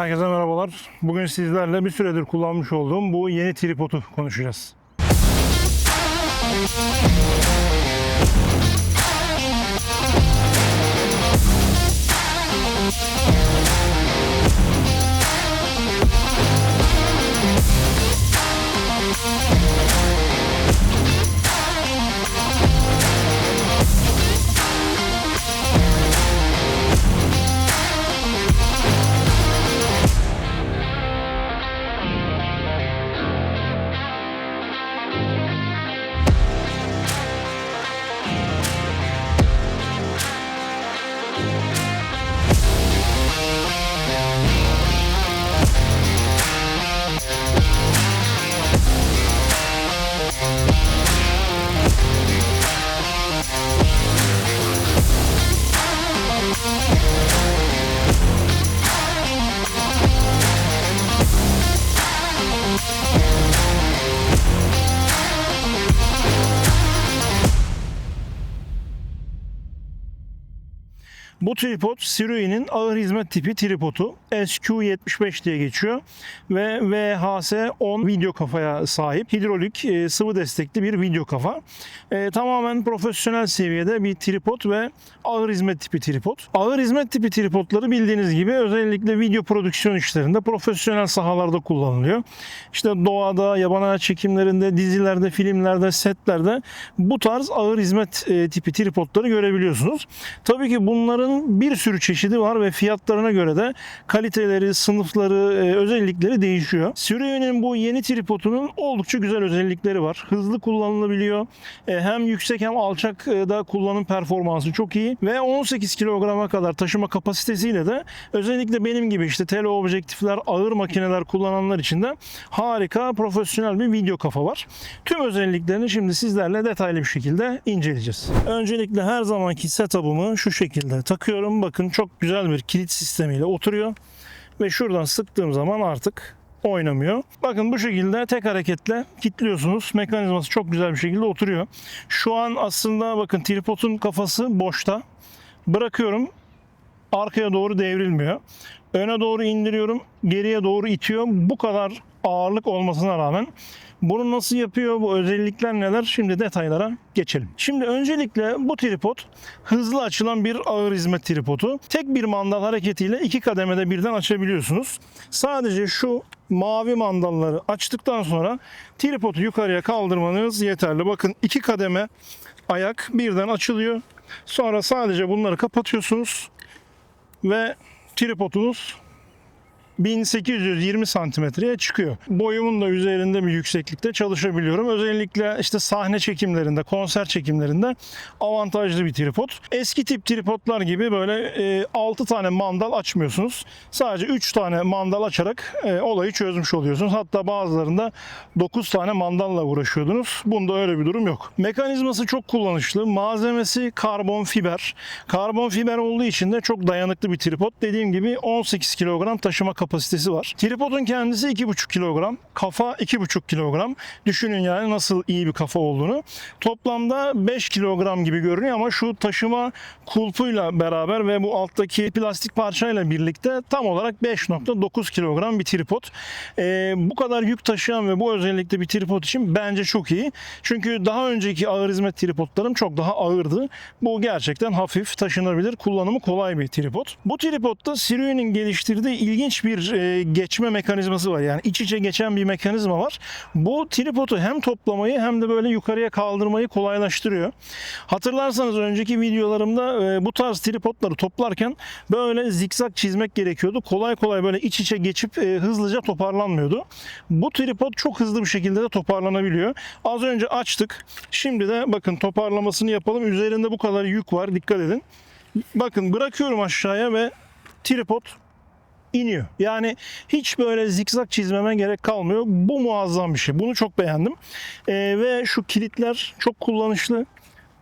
Herkese merhabalar. Bugün sizlerle bir süredir kullanmış olduğum bu yeni tripodu konuşacağız. Bu tripod Sirui'nin ağır hizmet tipi tripodu. SQ75 diye geçiyor ve VHS-10 video kafaya sahip hidrolik e, sıvı destekli bir video kafa. E, tamamen profesyonel seviyede bir tripod ve ağır hizmet tipi tripod. Ağır hizmet tipi tripodları bildiğiniz gibi özellikle video prodüksiyon işlerinde profesyonel sahalarda kullanılıyor. İşte doğada, yaban hayat çekimlerinde, dizilerde, filmlerde, setlerde bu tarz ağır hizmet e, tipi tripodları görebiliyorsunuz. Tabii ki bunların bir sürü çeşidi var ve fiyatlarına göre de kaliteleri, sınıfları, e, özellikleri değişiyor. Suriye'nin bu yeni tripodunun oldukça güzel özellikleri var. Hızlı kullanılabiliyor. E, Hem yüksek hem alçak e, da kullanım performansı çok iyi ve 18 kilograma kadar taşıma kapasitesiyle de özellikle benim gibi işte tele objektifler, ağır makineler kullananlar için de harika profesyonel bir video kafa var. Tüm özelliklerini şimdi sizlerle detaylı bir şekilde inceleyeceğiz. Öncelikle her zamanki setup'ımı şu şekilde takıyorum. Bakın çok güzel bir kilit sistemiyle oturuyor ve şuradan sıktığım zaman artık oynamıyor. Bakın bu şekilde tek hareketle kilitliyorsunuz. Mekanizması çok güzel bir şekilde oturuyor. Şu an aslında bakın tripodun kafası boşta. Bırakıyorum. Arkaya doğru devrilmiyor. Öne doğru indiriyorum. Geriye doğru itiyor. Bu kadar ağırlık olmasına rağmen bunu nasıl yapıyor? Bu özellikler neler? Şimdi detaylara geçelim. Şimdi öncelikle bu tripod hızlı açılan bir ağır hizmet tripodu. Tek bir mandal hareketiyle iki kademede birden açabiliyorsunuz. Sadece şu mavi mandalları açtıktan sonra tripodu yukarıya kaldırmanız yeterli. Bakın iki kademe ayak birden açılıyor. Sonra sadece bunları kapatıyorsunuz ve tripodunuz 1820 santimetreye çıkıyor. Boyumun da üzerinde bir yükseklikte çalışabiliyorum. Özellikle işte sahne çekimlerinde, konser çekimlerinde avantajlı bir tripod. Eski tip tripodlar gibi böyle e, 6 tane mandal açmıyorsunuz. Sadece 3 tane mandal açarak e, olayı çözmüş oluyorsunuz. Hatta bazılarında 9 tane mandalla uğraşıyordunuz. Bunda öyle bir durum yok. Mekanizması çok kullanışlı. Malzemesi karbon fiber. Karbon fiber olduğu için de çok dayanıklı bir tripod. Dediğim gibi 18 kilogram taşıma kapasitesi var. Tripodun kendisi 2,5 kilogram. Kafa 2,5 kilogram. Düşünün yani nasıl iyi bir kafa olduğunu. Toplamda 5 kilogram gibi görünüyor ama şu taşıma kulpuyla beraber ve bu alttaki plastik parçayla birlikte tam olarak 5.9 kilogram bir tripod. Ee, bu kadar yük taşıyan ve bu özellikle bir tripod için bence çok iyi. Çünkü daha önceki ağır hizmet tripodlarım çok daha ağırdı. Bu gerçekten hafif, taşınabilir, kullanımı kolay bir tripod. Bu tripodda Sirius'un geliştirdiği ilginç bir e, geçme mekanizması var. Yani iç içe geçen bir mekanizma var. Bu tripodu hem toplamayı hem de böyle yukarıya kaldırmayı kolaylaştırıyor. Hatırlarsanız önceki videolarımda e, bu tarz tripodları toplarken böyle zikzak çizmek gerekiyordu. Kolay kolay böyle iç içe geçip e, hızlıca toparlanmıyordu. Bu tripod çok hızlı bir şekilde de toparlanabiliyor. Az önce açtık. Şimdi de bakın toparlamasını yapalım. Üzerinde bu kadar yük var. Dikkat edin. Bakın bırakıyorum aşağıya ve tripod iniyor. Yani hiç böyle zikzak çizmeme gerek kalmıyor. Bu muazzam bir şey. Bunu çok beğendim. Ee, ve şu kilitler çok kullanışlı.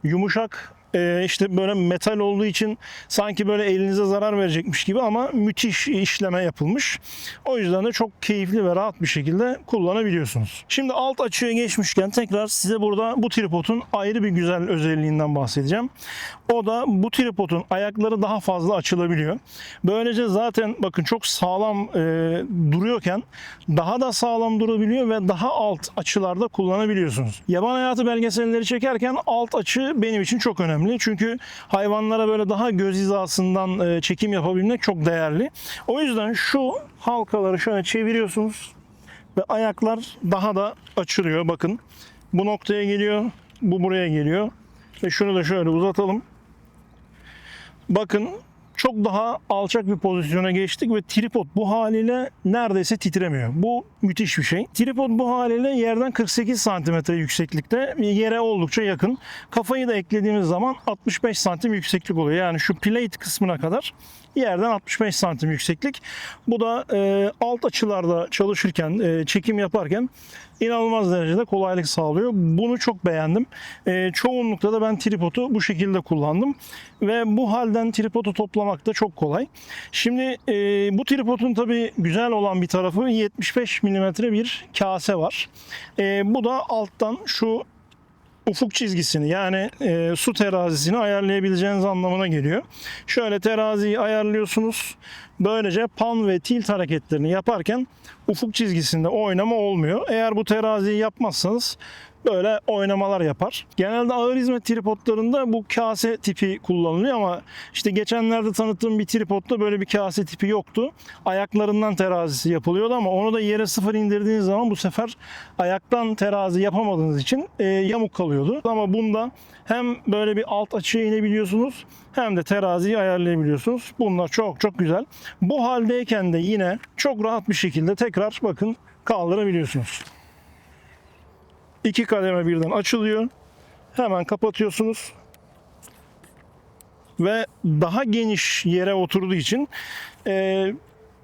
Yumuşak Ee, işte böyle metal olduğu için sanki böyle elinize zarar verecekmiş gibi ama müthiş işleme yapılmış. O yüzden de çok keyifli ve rahat bir şekilde kullanabiliyorsunuz. Şimdi alt açıya geçmişken tekrar size burada bu tripodun ayrı bir güzel özelliğinden bahsedeceğim. O da bu tripodun ayakları daha fazla açılabiliyor. Böylece zaten bakın çok sağlam e, duruyorken daha da sağlam durabiliyor ve daha alt açılarda kullanabiliyorsunuz. Yaban hayatı belgeselleri çekerken alt açı benim için çok önemli. Çünkü hayvanlara böyle daha göz hizasından e, çekim yapabilmek çok değerli. O yüzden şu halkaları şöyle çeviriyorsunuz ve ayaklar daha da açılıyor. Bakın bu noktaya geliyor, bu buraya geliyor. Ve şunu da şöyle uzatalım. Bakın çok daha alçak bir pozisyona geçtik ve tripod bu haliyle neredeyse titremiyor. Bu müthiş bir şey. Tripod bu haliyle yerden 48 santimetre yükseklikte yere oldukça yakın. Kafayı da eklediğimiz zaman 65 santim yükseklik oluyor. Yani şu plate kısmına kadar yerden 65 santim yükseklik. Bu da e, alt açılarda çalışırken, e, çekim yaparken inanılmaz derecede kolaylık sağlıyor. Bunu çok beğendim. E, çoğunlukla da ben tripodu bu şekilde kullandım. Ve bu halden tripodu toplamak da çok kolay. Şimdi e, bu tripodun tabii güzel olan bir tarafı 75 milimetre bir kase var. E, bu da alttan şu ufuk çizgisini yani e, su terazisini ayarlayabileceğiniz anlamına geliyor. Şöyle teraziyi ayarlıyorsunuz. Böylece pan ve tilt hareketlerini yaparken ufuk çizgisinde oynama olmuyor. Eğer bu teraziyi yapmazsanız böyle oynamalar yapar. Genelde ağır hizmet tripodlarında bu kase tipi kullanılıyor ama işte geçenlerde tanıttığım bir tripodda böyle bir kase tipi yoktu. Ayaklarından terazisi yapılıyordu ama onu da yere sıfır indirdiğiniz zaman bu sefer ayaktan terazi yapamadığınız için e, yamuk kalıyordu. Ama bunda hem böyle bir alt açıya inebiliyorsunuz hem de teraziyi ayarlayabiliyorsunuz. Bunlar çok çok güzel. Bu haldeyken de yine çok rahat bir şekilde tekrar bakın kaldırabiliyorsunuz. İki kademe birden açılıyor. Hemen kapatıyorsunuz. Ve daha geniş yere oturduğu için e,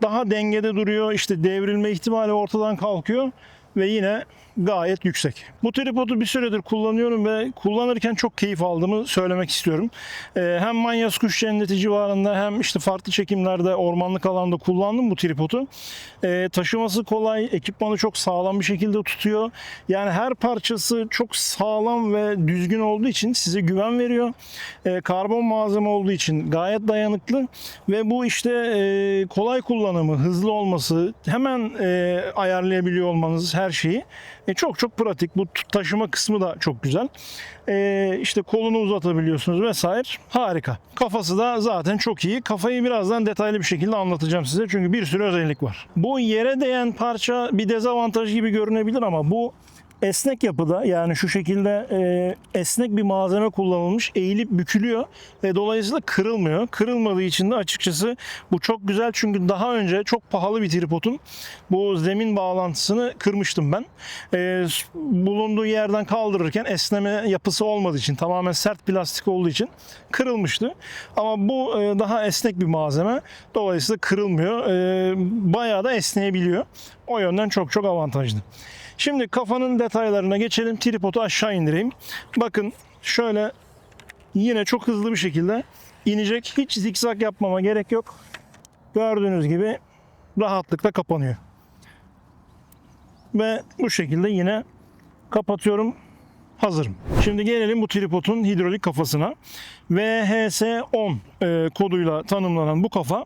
daha dengede duruyor. İşte devrilme ihtimali ortadan kalkıyor ve yine gayet yüksek. Bu tripodu bir süredir kullanıyorum ve kullanırken çok keyif aldığımı söylemek istiyorum. Ee, hem Manyas Kuş Cenneti civarında hem işte farklı çekimlerde ormanlık alanda kullandım bu tripodu. Ee, taşıması kolay, ekipmanı çok sağlam bir şekilde tutuyor. Yani her parçası çok sağlam ve düzgün olduğu için size güven veriyor. Ee, karbon malzeme olduğu için gayet dayanıklı ve bu işte e, kolay kullanımı, hızlı olması, hemen e, ayarlayabiliyor olmanız her şeyi e, çok çok pratik. Bu taşıma kısmı da çok güzel. E, işte kolunu uzatabiliyorsunuz vesaire. Harika. Kafası da zaten çok iyi. Kafayı birazdan detaylı bir şekilde anlatacağım size. Çünkü bir sürü özellik var. Bu yere değen parça bir dezavantaj gibi görünebilir ama bu esnek yapıda yani şu şekilde e, esnek bir malzeme kullanılmış eğilip bükülüyor ve dolayısıyla kırılmıyor. Kırılmadığı için de açıkçası bu çok güzel çünkü daha önce çok pahalı bir tripodun bu zemin bağlantısını kırmıştım ben. E, bulunduğu yerden kaldırırken esneme yapısı olmadığı için tamamen sert plastik olduğu için kırılmıştı. Ama bu e, daha esnek bir malzeme. Dolayısıyla kırılmıyor. E, bayağı da esneyebiliyor. O yönden çok çok avantajlı. Şimdi kafanın detaylarına geçelim. Tripodu aşağı indireyim. Bakın şöyle yine çok hızlı bir şekilde inecek. Hiç zikzak yapmama gerek yok. Gördüğünüz gibi rahatlıkla kapanıyor. Ve bu şekilde yine kapatıyorum. Hazırım. Şimdi gelelim bu tripodun hidrolik kafasına. VHS10 e, koduyla tanımlanan bu kafa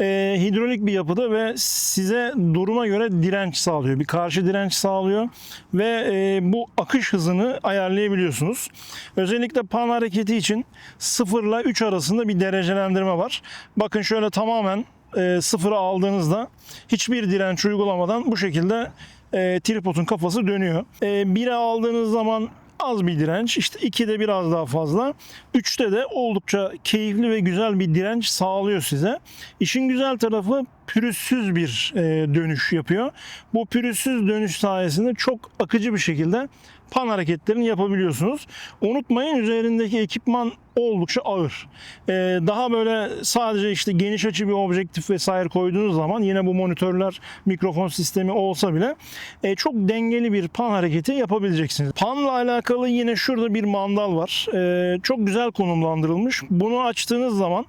e, hidrolik bir yapıda ve size duruma göre direnç sağlıyor. Bir karşı direnç sağlıyor ve e, bu akış hızını ayarlayabiliyorsunuz. Özellikle pan hareketi için 0 ile 3 arasında bir derecelendirme var. Bakın şöyle tamamen e, sıfıra aldığınızda hiçbir direnç uygulamadan bu şekilde e, tripodun kafası dönüyor. E, 1'e aldığınız zaman az bir direnç. İşte 2'de biraz daha fazla. 3'te de oldukça keyifli ve güzel bir direnç sağlıyor size. İşin güzel tarafı pürüzsüz bir e, dönüş yapıyor. Bu pürüzsüz dönüş sayesinde çok akıcı bir şekilde pan hareketlerini yapabiliyorsunuz. Unutmayın üzerindeki ekipman oldukça ağır. Ee, daha böyle sadece işte geniş açı bir objektif vesaire koyduğunuz zaman yine bu monitörler mikrofon sistemi olsa bile e, çok dengeli bir pan hareketi yapabileceksiniz. Panla alakalı yine şurada bir mandal var. Ee, çok güzel konumlandırılmış. Bunu açtığınız zaman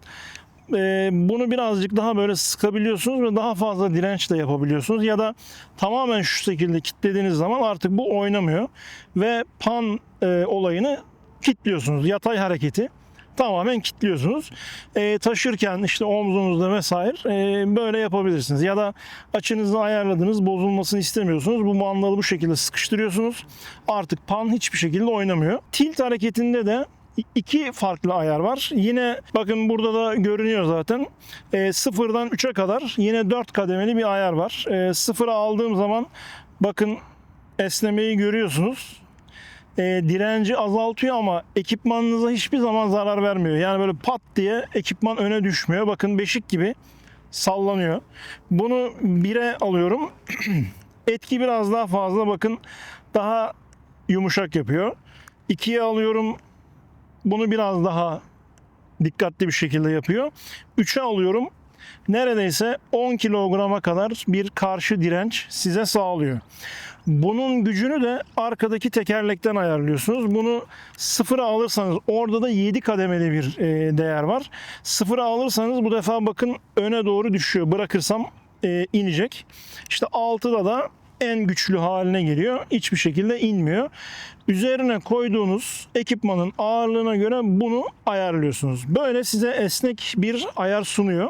e, bunu birazcık daha böyle sıkabiliyorsunuz ve daha fazla direnç de yapabiliyorsunuz ya da tamamen şu şekilde kilitlediğiniz zaman artık bu oynamıyor ve pan e, olayını kilitliyorsunuz. Yatay hareketi tamamen kilitliyorsunuz. E, taşırken işte omzunuzda vesaire e, böyle yapabilirsiniz. Ya da açınızı ayarladınız bozulmasını istemiyorsunuz. Bu mandalı bu şekilde sıkıştırıyorsunuz. Artık pan hiçbir şekilde oynamıyor. Tilt hareketinde de iki farklı ayar var. Yine bakın burada da görünüyor zaten. E, sıfırdan 3'e kadar yine 4 kademeli bir ayar var. E, sıfıra aldığım zaman bakın esnemeyi görüyorsunuz. E, direnci azaltıyor ama ekipmanınıza hiçbir zaman zarar vermiyor. Yani böyle pat diye ekipman öne düşmüyor. Bakın beşik gibi sallanıyor. Bunu 1'e alıyorum. Etki biraz daha fazla bakın daha yumuşak yapıyor. 2'ye alıyorum bunu biraz daha dikkatli bir şekilde yapıyor. 3'e alıyorum. Neredeyse 10 kilograma kadar bir karşı direnç size sağlıyor. Bunun gücünü de arkadaki tekerlekten ayarlıyorsunuz. Bunu sıfıra alırsanız orada da 7 kademeli bir e, değer var. Sıfıra alırsanız bu defa bakın öne doğru düşüyor. Bırakırsam e, inecek. İşte 6'da da en güçlü haline geliyor. Hiçbir şekilde inmiyor. Üzerine koyduğunuz ekipmanın ağırlığına göre bunu ayarlıyorsunuz. Böyle size esnek bir ayar sunuyor.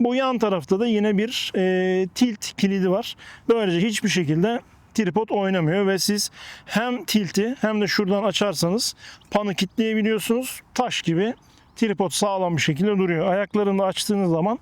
Bu yan tarafta da yine bir e, tilt kilidi var. Böylece hiçbir şekilde tripod oynamıyor ve siz hem tilti hem de şuradan açarsanız panı kitleyebiliyorsunuz. Taş gibi tripod sağlam bir şekilde duruyor. Ayaklarını açtığınız zaman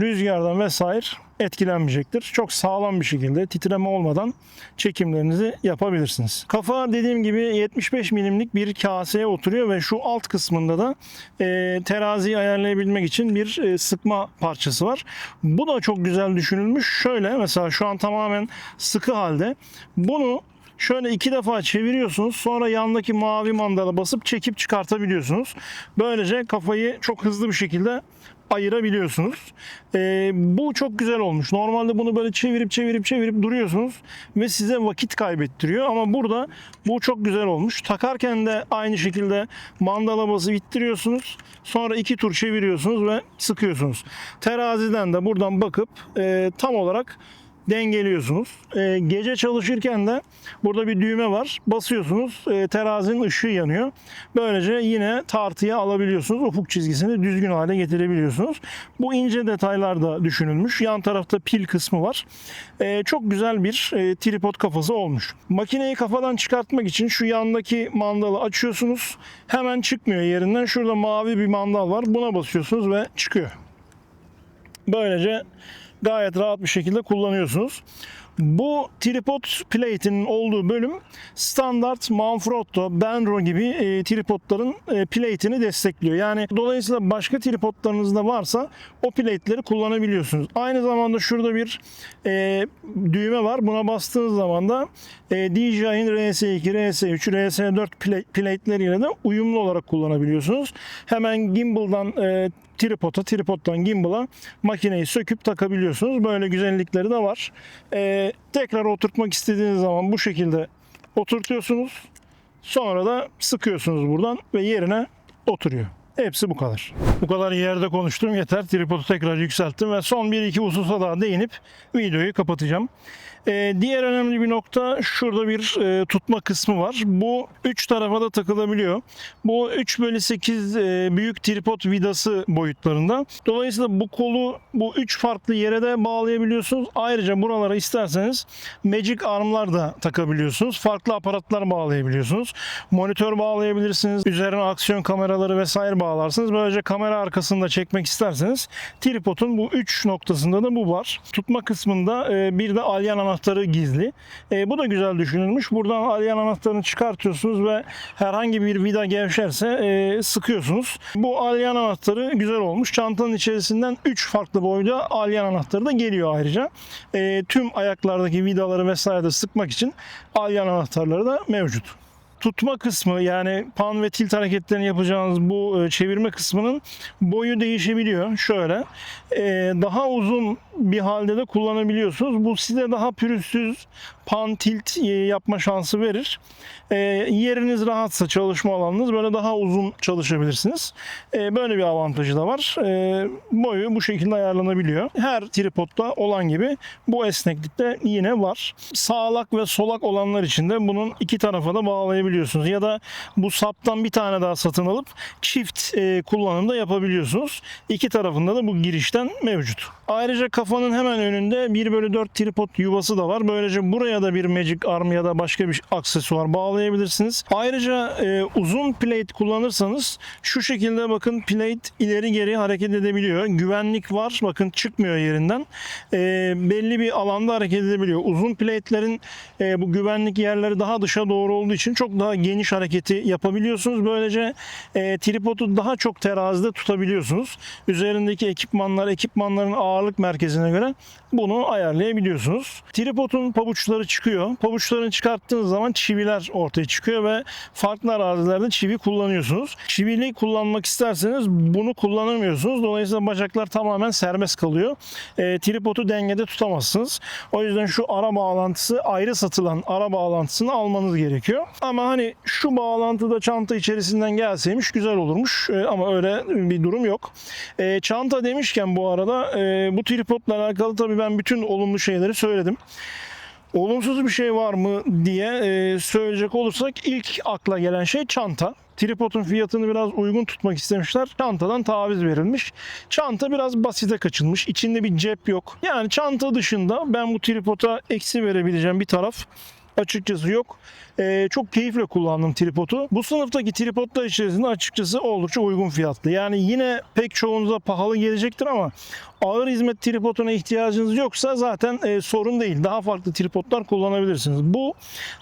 rüzgardan vesaire etkilenmeyecektir. Çok sağlam bir şekilde titreme olmadan çekimlerinizi yapabilirsiniz. Kafa dediğim gibi 75 milimlik bir kaseye oturuyor ve şu alt kısmında da e, teraziyi ayarlayabilmek için bir e, sıkma parçası var. Bu da çok güzel düşünülmüş. Şöyle mesela şu an tamamen sıkı halde. Bunu Şöyle iki defa çeviriyorsunuz. Sonra yandaki mavi mandala basıp çekip çıkartabiliyorsunuz. Böylece kafayı çok hızlı bir şekilde ayırabiliyorsunuz. Ee, bu çok güzel olmuş. Normalde bunu böyle çevirip çevirip çevirip duruyorsunuz ve size vakit kaybettiriyor ama burada bu çok güzel olmuş. Takarken de aynı şekilde mandala basıp ittiriyorsunuz. Sonra iki tur çeviriyorsunuz ve sıkıyorsunuz. Teraziden de buradan bakıp e, tam olarak dengeliyorsunuz. E, gece çalışırken de burada bir düğme var. Basıyorsunuz e, terazinin ışığı yanıyor. Böylece yine tartıya alabiliyorsunuz. Ufuk çizgisini düzgün hale getirebiliyorsunuz. Bu ince detaylar da düşünülmüş. Yan tarafta pil kısmı var. E, çok güzel bir e, tripod kafası olmuş. Makineyi kafadan çıkartmak için şu yandaki mandalı açıyorsunuz. Hemen çıkmıyor yerinden. Şurada mavi bir mandal var. Buna basıyorsunuz ve çıkıyor. Böylece gayet rahat bir şekilde kullanıyorsunuz. Bu tripod plate'inin olduğu bölüm standart Manfrotto, Benro gibi e, tripodların e, plate'ini destekliyor. Yani dolayısıyla başka tripodlarınızda varsa o plate'leri kullanabiliyorsunuz. Aynı zamanda şurada bir e, düğme var. Buna bastığınız zaman da e, DJI'nin RS2, RS3, RS4 plate, plate'leriyle de uyumlu olarak kullanabiliyorsunuz. Hemen gimbal'dan e, tripoda, tripoddan gimbal'a makineyi söküp takabiliyorsunuz. Böyle güzellikleri de var. Ee, tekrar oturtmak istediğiniz zaman bu şekilde oturtuyorsunuz. Sonra da sıkıyorsunuz buradan ve yerine oturuyor. Hepsi bu kadar. Bu kadar yerde konuştum yeter. Tripodu tekrar yükselttim ve son bir iki hususa daha değinip videoyu kapatacağım. Ee, diğer önemli bir nokta şurada bir e, tutma kısmı var. Bu üç tarafa da takılabiliyor. Bu 3 bölü 8 e, büyük tripod vidası boyutlarında. Dolayısıyla bu kolu bu üç farklı yere de bağlayabiliyorsunuz. Ayrıca buralara isterseniz Magic armlar da takabiliyorsunuz. Farklı aparatlar bağlayabiliyorsunuz. Monitör bağlayabilirsiniz. Üzerine aksiyon kameraları vesaire bağlarsınız. Böylece kamera kamera arkasında çekmek isterseniz tripodun bu üç noktasında da bu var. Tutma kısmında e, bir de alyan anahtarı gizli. E, bu da güzel düşünülmüş. Buradan alyan anahtarını çıkartıyorsunuz ve herhangi bir vida gevşerse e, sıkıyorsunuz. Bu alyan anahtarı güzel olmuş. Çantanın içerisinden 3 farklı boyda alyan anahtarı da geliyor ayrıca. Tüm ayaklardaki vidaları vesaire de sıkmak için alyan anahtarları da mevcut tutma kısmı yani pan ve tilt hareketlerini yapacağınız bu e, çevirme kısmının boyu değişebiliyor. Şöyle e, daha uzun bir halde de kullanabiliyorsunuz. Bu size daha pürüzsüz pan tilt e, yapma şansı verir. Yeriniz rahatsa çalışma alanınız böyle daha uzun çalışabilirsiniz. Böyle bir avantajı da var. Boyu bu şekilde ayarlanabiliyor. Her tripodda olan gibi bu esneklikte yine var. Sağlak ve solak olanlar için de bunun iki tarafa da bağlayabiliyorsunuz. Ya da bu saptan bir tane daha satın alıp çift e, kullanımda yapabiliyorsunuz. İki tarafında da bu girişten mevcut. Ayrıca kafanın hemen önünde 1 bölü 4 tripod yuvası da var. Böylece buraya da bir Magic Arm ya da başka bir aksesuar bağlayabilirsiniz. Ayrıca e, uzun plate kullanırsanız şu şekilde bakın plate ileri geri hareket edebiliyor. Güvenlik var. Bakın çıkmıyor yerinden. E, belli bir alanda hareket edebiliyor. Uzun plate'lerin e, bu güvenlik yerleri daha dışa doğru olduğu için çok daha geniş hareketi yapabiliyorsunuz. Böylece e, tripodu daha çok terazide tutabiliyorsunuz. Üzerindeki ekipmanlar, ekipmanların ağırlık merkezine göre bunu ayarlayabiliyorsunuz. Tripodun pabuçları çıkıyor. Pabuçlarını çıkarttığınız zaman çiviler ortaya çıkıyor ve farklı arazilerde çivi kullanıyorsunuz. Çivili kullanmak isterseniz bunu kullanamıyorsunuz. Dolayısıyla bacaklar tamamen serbest kalıyor. E, tripodu dengede tutamazsınız. O yüzden şu ara bağlantısı ayrı satılan ara bağlantısını almanız gerekiyor. Ama hani şu bağlantı da çanta içerisinden gelseymiş güzel olurmuş. E, ama öyle bir durum yok. E, çanta demişken bu arada e, bu tripodla alakalı tabii ben bütün olumlu şeyleri söyledim. Olumsuz bir şey var mı diye e, söyleyecek olursak ilk akla gelen şey çanta. Tripodun fiyatını biraz uygun tutmak istemişler. Çantadan taviz verilmiş. Çanta biraz basite kaçılmış. İçinde bir cep yok. Yani çanta dışında ben bu tripoda eksi verebileceğim bir taraf açıkçası yok. Ee, çok keyifle kullandım tripodu. Bu sınıftaki tripodlar içerisinde açıkçası oldukça uygun fiyatlı. Yani yine pek çoğunuza pahalı gelecektir ama ağır hizmet tripoduna ihtiyacınız yoksa zaten e, sorun değil. Daha farklı tripodlar kullanabilirsiniz. Bu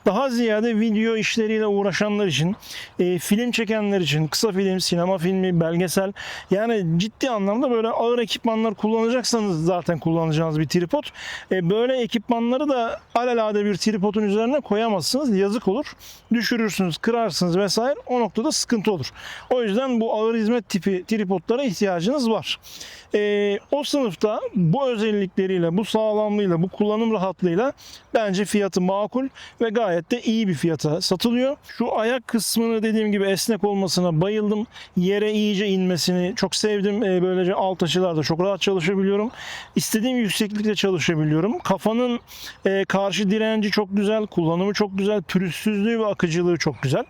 daha ziyade video işleriyle uğraşanlar için, e, film çekenler için, kısa film, sinema filmi, belgesel yani ciddi anlamda böyle ağır ekipmanlar kullanacaksanız zaten kullanacağınız bir tripod. E, böyle ekipmanları da alelade bir tripodun üzerine koyamazsınız. Yazık olur. Düşürürsünüz, kırarsınız vesaire. O noktada sıkıntı olur. O yüzden bu ağır hizmet tipi tripodlara ihtiyacınız var. E, o sınıfta bu özellikleriyle, bu sağlamlığıyla, bu kullanım rahatlığıyla bence fiyatı makul ve gayet de iyi bir fiyata satılıyor. Şu ayak kısmını dediğim gibi esnek olmasına bayıldım. Yere iyice inmesini çok sevdim. E, böylece alt açılarda çok rahat çalışabiliyorum. İstediğim yükseklikte çalışabiliyorum. Kafanın e, karşı direnci çok güzel, kullanımı çok güzel, pürüzsüzlüğü ve akıcılığı çok güzel.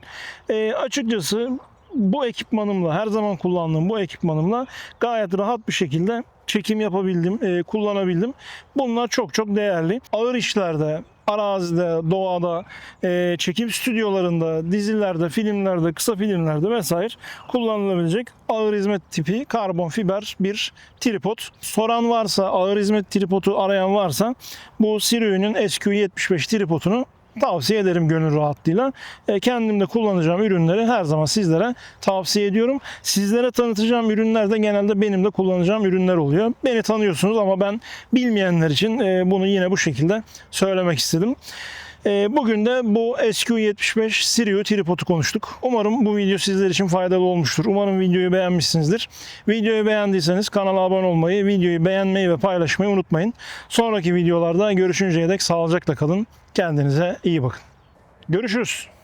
E, açıkçası bu ekipmanımla her zaman kullandığım bu ekipmanımla gayet rahat bir şekilde çekim yapabildim, e, kullanabildim. Bunlar çok çok değerli. Ağır işlerde, arazide, doğada, e, çekim stüdyolarında, dizilerde, filmlerde, kısa filmlerde vesaire kullanılabilecek ağır hizmet tipi karbon fiber bir tripod. Soran varsa, ağır hizmet tripodu arayan varsa bu Sirio'nun SQ75 tripodunu tavsiye ederim gönül rahatlığıyla. E, kendim de kullanacağım ürünleri her zaman sizlere tavsiye ediyorum. Sizlere tanıtacağım ürünler de genelde benim de kullanacağım ürünler oluyor. Beni tanıyorsunuz ama ben bilmeyenler için e, bunu yine bu şekilde söylemek istedim. E, Bugün de bu SQ75 Sirio tripodu konuştuk. Umarım bu video sizler için faydalı olmuştur. Umarım videoyu beğenmişsinizdir. Videoyu beğendiyseniz kanala abone olmayı, videoyu beğenmeyi ve paylaşmayı unutmayın. Sonraki videolarda görüşünceye dek sağlıcakla kalın. Kendinize iyi bakın. Görüşürüz.